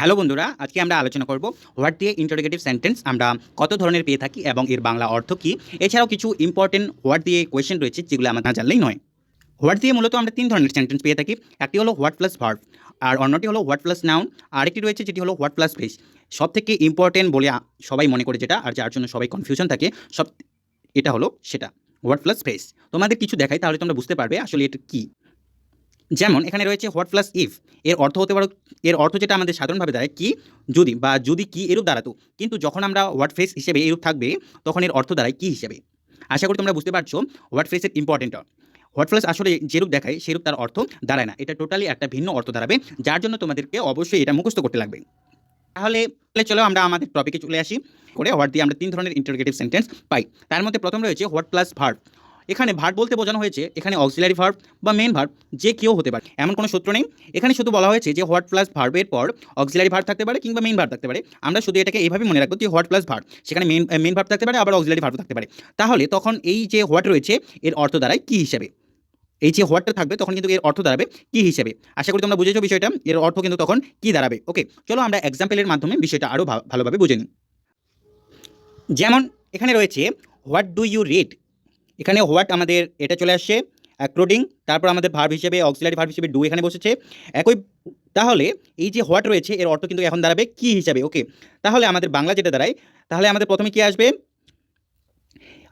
Hello বন্ধুরা, আজকে আমরা আলোচনা করব হোয়াট দিয়ে ইন্টারোগেটিভ সেন্টেন্স আমরা কত ধরনের পেয়ে থাকি এবং এর বাংলা অর্থ কী। এছাড়াও কিছু ইম্পর্টেন্ট হোয়াট দিয়ে কোয়েশ্চেন রয়েছে যেগুলো আমরা না জানলেই নয়। হোয়াট দিয়ে মূলত আমরা তিন ধরনের সেন্টেন্স পেয়ে থাকি, একটি হলো হোয়াট প্লাস ভার্ভ আর অন্যটি হলো হোয়াট প্লাস নাউন আরেকটি রয়েছে যেটি হলো হোয়াট প্লাস ফেস সব থেকে ইম্পর্টেন্ট বলে সবাই মনে করে যেটা, আর যার জন্য সবাই কনফিউশন থাকে, সব, এটা হলো সেটা হোয়াট প্লাস ফেস তোমাদের কিছু দেখাই তাহলে তোমরা বুঝতে পারবে আসলে এটা কী। যেমন এখানে রয়েছে হোয়াট প্লাস ইফ এর অর্থ হতে পারে, এর অর্থ যেটা আমাদের সাধারণভাবে দাঁড়ায় কি, যদি বা যদি কি এরূপ দাঁড়াতো। কিন্তু যখন আমরা হোয়াট ফেস হিসেবে এরূপ থাকবে, তখন এর অর্থ দাঁড়ায় কি হিসেবে? আশা করি তোমরা বুঝতে পারছ হোয়াট ফেসের ইম্পর্টেন্ট হোয়াট ফেস আসলে যেরূপ দেখায়, সেরূপ তার অর্থ দাঁড়ায় না। এটা টোটালি একটা ভিন্ন অর্থ দাঁড়াবে, যার জন্য তোমাদেরকে অবশ্যই এটা মুখস্থ করতে লাগবে। তাহলে চলো আমরা আমাদের টপিকে চলে আসি। করে হোয়াট দিয়ে আমরা তিন ধরনের ইন্টারোগেটিভ সেন্টেন্স পাই। তার মধ্যে প্রথম রয়েছে হোয়াট প্লাস ভার্ব এখানে ভার্ব বলতে বোঝানো হয়েছে, এখানে অক্সিলারি ভার্ব বা মেন ভার্ব যে কেউ হতে পারে। এমন কোনো সূত্র নেই। এখানে শুধু বলা হয়েছে যে হোয়াট প্লাস ভার্বের পর অক্সিলারি ভার্ব থাকতে পারে কিংবা মেন ভার্ব থাকতে পারে। আমরা শুধু এটাকে এইভাবে মনে রাখব যে হোয়াট প্লাস ভার্ব সেখানে মেন মেন ভার্ব থাকতে পারে, আবার অক্সিলারি ভার্ব থাকতে পারে। তাহলে তখন এই যে হোয়াট রয়েছে, এর অর্থ দাঁড়ায় কী হিসেবে? এই যে হোয়াটটা থাকবে, তখন কিন্তু এর অর্থ দাঁড়াবে কী হিসেবে? আশা করি তোমরা বুঝেছ বিষয়টা। এর অর্থ কিন্তু তখন কী দাঁড়াবে? ওকে চলো আমরা এক্সাম্পলের মাধ্যমে বিষয়টা আরও ভালোভাবে বুঝে নিই। যেমন এখানে রয়েছে হোয়াট ডু ইউ রিড এখানে হোয়াট আমাদের এটা চলে আসছে, অ্যাক্রোডিং, তারপর আমাদের ভার্ব হিসেবে অক্সিলারি ভার্ব হিসেবে ডু এখানে বসেছে। একই, তাহলে এই যে হোয়াট রয়েছে, এর অর্থ কিন্তু এখন দাঁড়াবে কি হিসাবে ওকে তাহলে আমাদের বাংলা যেটা দাঁড়ায়, তাহলে আমাদের প্রথমে কি আসবে?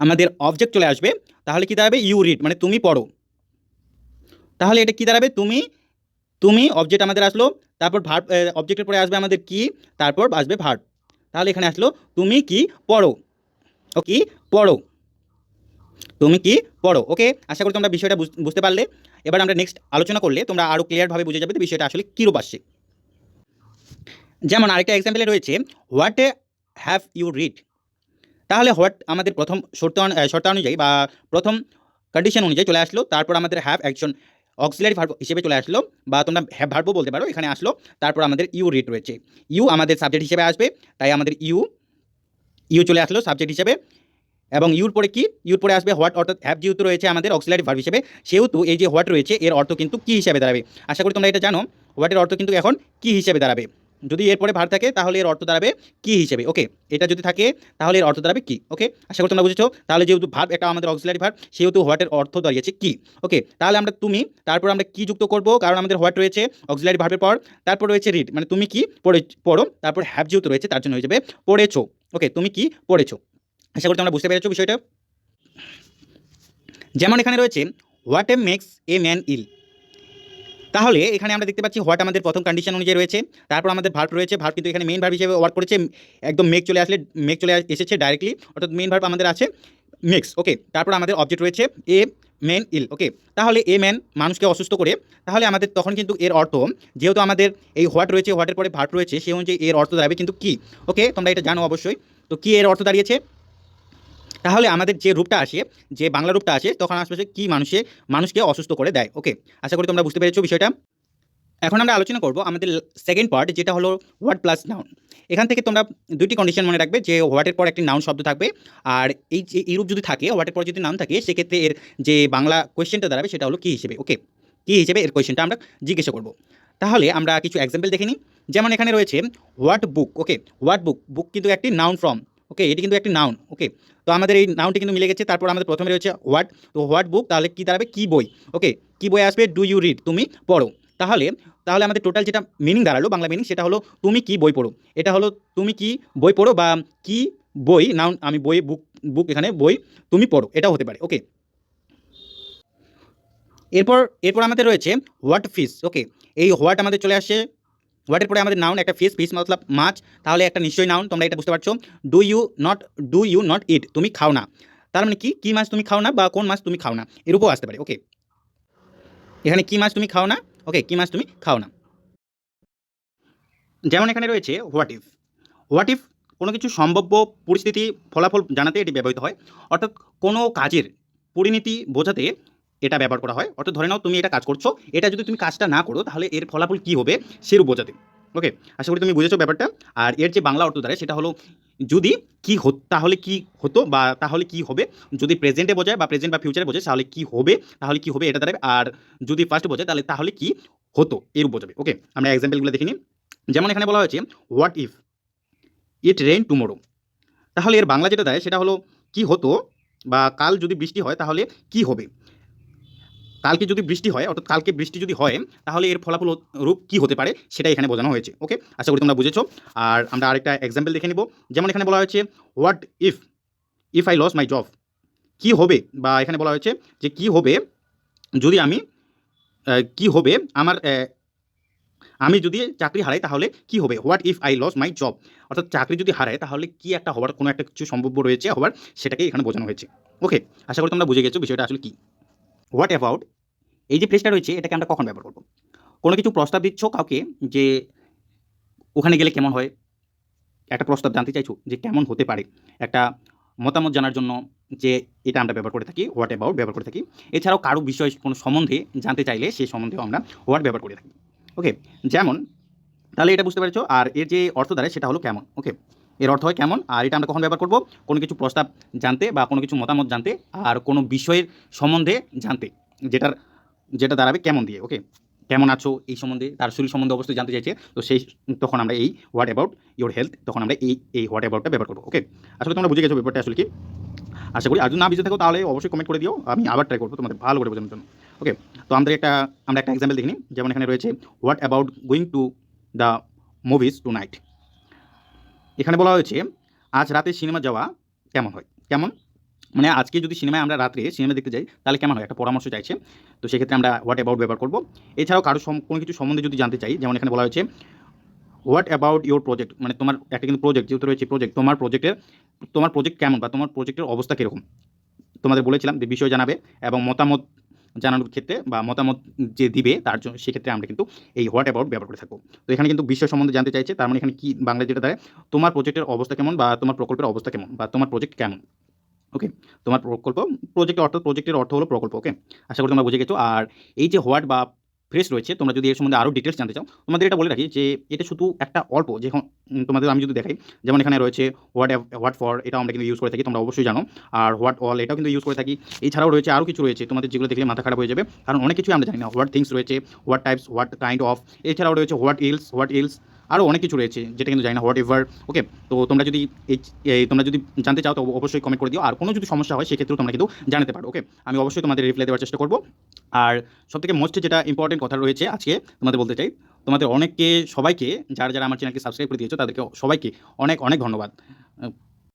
আমাদের অবজেক্ট চলে আসবে, তাহলে কি দাঁড়াবে? ইউ রিড মানে তুমি পড়ো। তাহলে এটা কি দাঁড়াবে? তুমি তুমি অবজেক্ট আমাদের আসলো, তারপর ভার্ব অবজেক্টের পরে আসবে আমাদের কি? তারপর আসবে ভার্ব তাহলে এখানে আসলো, তুমি কি পড়ো ও কি পড়ো। তুমি কি পড়ো? ওকে আশা করি তোমরা বিষয়টা বুঝ- বুঝতে পারলে। এবার আমরা নেক্সট আলোচনা করলে তোমরা আরও ক্লিয়ারভাবে বুঝে যাবে বিষয়টা আসলে কীরূপ আসছে। যেমন আরেকটা এক্সাম্পলে রয়েছে হোয়াট হ্যাভ ইউ রিড তাহলে হোয়াট আমাদের প্রথম শর্ত শর্ত অনুযায়ী বা প্রথম কন্ডিশন অনুযায়ী চলে আসলো, তারপর আমাদের হ্যাভ একজন অক্সিলারি ভার্ব হিসেবে চলে আসলো, বা তোমরা হ্যাভ ভার্বও বলতে পারো, এখানে আসলো, তারপর আমাদের ইউ রিড রয়েছে। ইউ আমাদের সাবজেক্ট হিসেবে আসবে, তাই আমাদের ইউ ইউ চলে আসলো সাবজেক্ট হিসেবে। এবং ইউর পরে কি? ইউর পরে আসবে হোয়াট অর্থাৎ হ্যাভ যেহেতু রয়েছে আমাদের অক্সিলারি ভার্ব হিসেবে, সেহেতু এই যে হোয়াট রয়েছে, এর অর্থ কিন্তু কী হিসাবে দাঁড়াবে? আশা করি তোমরা এটা জানো। হোয়াটের অর্থ কিন্তু এখন কী হিসেবে দাঁড়াবে? যদি এরপরে ভার থাকে, তাহলে এর অর্থ দাঁড়াবে কী হিসেবে? ওকে এটা যদি থাকে, তাহলে এর অর্থ দাঁড়াবে কি? ওকে আশা করি তোমরা বুঝেছ। তাহলে যেহেতু ভার্ব এটা আমাদের অক্সিলারি ভার্ব সেহেতু হোয়াটের অর্থ দাঁড়িয়েছে কি? ওকে তাহলে আমরা তুমি, তারপর আমরা কি যুক্ত করব? কারণ আমাদের হোয়াট রয়েছে অক্সিলারি ভার্বের পর, তারপর রয়েছে রিড মানে তুমি কি পড়ে, পড়ো, তারপর হ্যাভ যেহেতু রয়েছে, তার জন্য হয়ে যাবে পড়েছো। ওকে তুমি কি পড়েছো? আশা করি তোমরা বুঝতে পেরেছ বিষয়টা। যেমন এখানে রয়েছে what a makes a man ill তাহলে এখানে আমরা দেখতে পাচ্ছি হোয়াট আমাদের প্রথম কন্ডিশন অনুযায়ী রয়েছে, তারপর আমাদের ভার্ব রয়েছে ভার্ব কিন্তু এখানে মেন ভার্ব হিসেবে ওয়ার্ক করেছে, একদম মেক চলে আসলে মেক চলে এসেছে ডাইরেক্টলি অর্থাৎ মেন ভার্ব আমাদের আছে মেক্স ওকে তারপর আমাদের অবজেক্ট রয়েছে এ মেন ইল ওকে তাহলে এ ম্যান মানুষকে অসুস্থ করে, তাহলে আমাদের তখন কিন্তু এর অর্থ, যেহেতু আমাদের এই হোয়াট রয়েছে হোয়াটের পরে ভার্ব রয়েছে, সেই অনুযায়ী এর অর্থ দাঁড়াবে কিন্তু কি ওকে তোমরা এটা জানো অবশ্যই, তো কি এর অর্থ দাঁড়িয়েছে? তাহলে আমাদের যে রূপটা আসে, যে বাংলা রূপটা আসে, তখন আসবে কি মানুষে, মানুষকে অসুস্থ করে দেয়। ওকে আশা করি তোমরা বুঝতে পেরেছ বিষয়টা। এখন আমরা আলোচনা করব আমাদের সেকেন্ড পার্ট যেটা হলো হোয়াট প্লাস নাউন এখান থেকে তোমরা দুইটি কন্ডিশন মনে রাখবে যে হোয়াটের পর একটি নাউন শব্দ থাকবে, আর এই যে, এই রূপ যদি থাকে হোয়াটের পর যদি নাউন থাকে, সেক্ষেত্রে এর যে বাংলা কোয়েশ্চেনটা দাঁড়াবে, সেটা হলো কী হিসেবে? ওকে কী হিসেবে এর কোয়েশ্চেনটা আমরা জিজ্ঞাসা করব। তাহলে আমরা কিছু এক্সাম্পল দেখে নিই। যেমন এখানে রয়েছে হোয়াট বুক ওকে হোয়াট বুক বুক কিন্তু একটি নাউন ফ্রম ওকে, এটি কিন্তু একটি নাউন ওকে। তো আমাদের এই নাউনটি কিন্তু মিলে গেছে। তারপর আমাদের প্রথমে রয়েছে হোয়াট তো হোয়াট বুক তাহলে কী দাঁড়াবে? কী বই, ওকে। কী বই আসবে? ডু ইউ রিড তুমি পড়ো। তাহলে তাহলে আমাদের টোটাল যেটা মিনিং দাঁড়াল, বাংলা মিনিং সেটা হলো তুমি কি বই পড়ো। এটা হলো তুমি কি বই পড়ো বা কি বই নাউন আমি বই বুক বুক এখানে বই তুমি পড়ো, এটাও হতে পারে, ওকে। এরপর এরপর আমাদের রয়েছে হোয়াট ফিস ওকে। এই হোয়াট আমাদের চলে আসছে হোয়াটের পরে আমাদের নাউন একটা ফিস ফিস মতলব মাছ। তাহলে একটা নিশ্চয়ই নাউন তোমরা এটা বুঝতে পারছ। Do you not do you not eat তুমি খাও না। তার মানে কি? কী মাছ তুমি খাও না বা কোন মাছ তুমি খাও না? এরূপও আসতে পারে। ওকে এখানে কী মাছ তুমি খাও না? ওকে কী মাছ তুমি খাও না? যেমন এখানে রয়েছে হোয়াট ইফ হোয়াট ইফ কোনো কিছু সম্ভাব্য পরিস্থিতি, ফলাফল জানাতে এটি ব্যবহৃত হয়। অর্থাৎ কোনো কাজের পরিণতি বোঝাতে এটা ব্যবহার করা হয়। অর্থাৎ ধরে নাও তুমি এটা কাজ করছ, এটা যদি তুমি কাজটা না করো, তাহলে এর ফলাফল কী হবে? সেরূপ বোঝাতে। ওকে আশা করি তুমি বুঝেছ ব্যাপারটা। আর এর যে বাংলা অর্থ দাঁড়ায় সেটা হলো যদি কি তাহলে কি হতো বা তাহলে কি হবে? যদি প্রেজেন্টে বোঝায় বা প্রেজেন্ট বা ফিউচারে বোঝায়, তাহলে কি হবে? তাহলে কি হবে এটা দাঁড়াবে আর যদি ফার্স্ট বোঝায়, তাহলে তাহলে কি হতো? এরূপ বোঝাবে। ওকে আমরা এক্সাম্পলগুলো দেখে নিই। যেমন এখানে বলা হয়েছে what if it rain tomorrow তাহলে এর বাংলা যেটা দেয়, সেটা হলো কি হতো বা কাল যদি বৃষ্টি হয়, তাহলে কি হবে? কালকে যদি বৃষ্টি হয়, অর্থাৎ কালকে বৃষ্টি যদি হয়, তাহলে এর ফলাফল রূপ কী হতে পারে সেটাই এখানে বোঝানো হয়েছে, ওকে? আশা করি তোমরা বুঝেছ। আর আমরা আরেকটা এক্সাম্পল দেখে নিব। যেমন এখানে বলা হয়েছে what if if I lose my job কি হবে? বা এখানে বলা হয়েছে যে, কি হবে যদি আমি কি হবে আমার আমি যদি চাকরি হারাই, তাহলে কি হবে? What if I lose my job অর্থাৎ চাকরি যদি হারায়, তাহলে কি একটা হওয়ার কোনো একটা কিছু সম্ভাব্য রয়েছে হওয়ার সেটাকে এখানে বোঝানো হয়েছে, ওকে? আশা করি তোমরা বুঝে গেছো বিষয়টা আসলে কি। হোয়াট অ্যাবাউট এই যে ফ্রেজটা রয়েছে, এটাকে আমরা কখন ব্যবহার করব? কোনো কিছু প্রস্তাব দিচ্ছ কাউকে যে ওখানে গেলে কেমন হয়? একটা প্রস্তাব জানতে চাইছো যে কেমন হতে পারে? একটা মতামত জানার জন্য যে এটা আমরা ব্যবহার করে থাকি হোয়াট অ্যাবাউট ব্যবহার করে থাকি। এছাড়াও কারও বিষয় কোনো সম্বন্ধে জানতে চাইলে সেই সম্বন্ধেও আমরা হোয়াট ব্যবহার করে থাকি। ওকে যেমন, তাহলে এটা বুঝতে পারছ, আর এর যে অর্থ দাঁড়ায় সেটা হলো কেমন? ওকে এর অর্থ হয় কেমন? আর এটা আমরা কখন ব্যবহার করব? কোনো কিছু প্রস্তাব জানতে বা কোনো কিছু মতামত জানতে আর কোনো বিষয়ের সম্বন্ধে জানতে। যেটার, যেটা দাঁড়াবে কেমন দিয়ে ওকে কেমন আছো এই সম্বন্ধে, তার শরীর সম্বন্ধে অবশ্যই জানতে চাইছে। তো সেই, তখন আমরা এই হোয়াট অ্যাবাউট ইওর হেলথ তখন আমরা এই এই হোয়াট অ্যাবাউটটা ব্যবহার করব ওকে আসলে তোমরা বুঝে গেছো ব্যাপারটা আসলে কি? আশা করি, আর যদি না বুঝে থাকো তাহলে অবশ্যই কমেন্ট করে দিও, আমি আবার ট্রাই করব তোমাদের ভালো করে বোঝানোর জন্য ওকে তো আমাদের একটা, আমরা একটা এক্সাম্পল দেখিনি যেমন এখানে রয়েছে what about going to the movies tonight এখানে বলা হয়েছে, আজ রাতে সিনেমা যাওয়া কেমন হয়? কেমন? মানে আজকে যদি সিনেমায় আমরা রাত্রে সিনেমা দেখতে যাই, তাহলে কেমন হয়? একটা পরামর্শ চাইছে। তো সেক্ষেত্রে আমরা হোয়াট অ্যাবাউট ব্যবহার করব। এছাড়াও কারও কোনো কিছু সম্বন্ধে যদি জানতে চাই, যেমন এখানে বলা হয়েছে হোয়াট অ্যাবাউট ইওর প্রজেক্ট মানে তোমার একটা কিন্তু প্রজেক্ট যেহেতু রয়েছে প্রজেক্ট তোমার প্রজেক্টের তোমার প্রজেক্ট কেমন বা তোমার প্রজেক্টের অবস্থা কীরকম? তোমাদের বলেছিলাম যে বিষয় জানাবে এবং মতামত জানানোর ক্ষেত্রে বা মতামত যে দিবে তার জন্য সেক্ষেত্রে আমরা কিন্তু এই হোয়াট অ্যাবাউট ব্যবহার করে থাকব। তো এখানে কিন্তু বিষয় সম্বন্ধে জানতে চাইছে, তার মানে এখানে কি বাংলা যেটা দেয় তোমার প্রজেক্টের অবস্থা কেমন বা তোমার প্রকল্পের অবস্থা কেমন বা তোমার প্রজেক্ট কেমন? ওকে তোমার প্রকল্প প্রজেক্টের অর্থ প্রজেক্টের অর্থ হলো প্রকল্প ওকে আশা করি তোমরা বুঝে গেছো। আর এই যে হোয়াট বা ফ্রেশ রয়েছে, তোমরা যদি এর সম্বন্ধে আরও ডিটেলস জানতে চাও, তোমাদের এটা বলে রাখি যে এটা শুধু একটা অল্প যে তোমাদের আমি যদি দেখাই, যেমন এখানে রয়েছে হোয়াট হোয়াট ফর এটা আমরা কিন্তু ইউজ করে থাকি, তোমরা অবশ্যই জানো। আর হোয়াট অল এটাও কিন্তু ইউজ করে থাকি। এছাড়াও রয়েছে আরও কিছু রয়েছে, তোমাদের যেগুলো দেখলে মাথা খারাপ হয়ে যাবে, কারণ অনেক কিছুই আমরা জানি না হোয়াট থিংস রয়েছে what types what kind of এছাড়াও রয়েছে হোয়াট ইলস হোয়াট ইলস আরও অনেক কিছু রয়েছে, যেটা কিন্তু জানি না হোয়াট এভার ওকে তো তোমরা যদি এই তোমরা যদি জানতে চাও, তো অবশ্যই কমেন্ট করে দিও। আর কোনো যদি সমস্যা হয়, সেক্ষেত্রেও তোমরা কিন্তু জানাতে পারো ওকে আমি অবশ্যই তোমাদের রিপ্লাই দেওয়ার চেষ্টা করব। আর সবথেকে মোস্ট যেটা ইম্পর্টেন্ট কথা রয়েছে আজকে, তোমাদের বলতে চাই, তোমাদের অনেককে, সবাইকে, যারা যারা আমার চ্যানেলকে সাবস্ক্রাইব করে দিয়েছ, তাদেরকে সবাইকে অনেক অনেক ধন্যবাদ।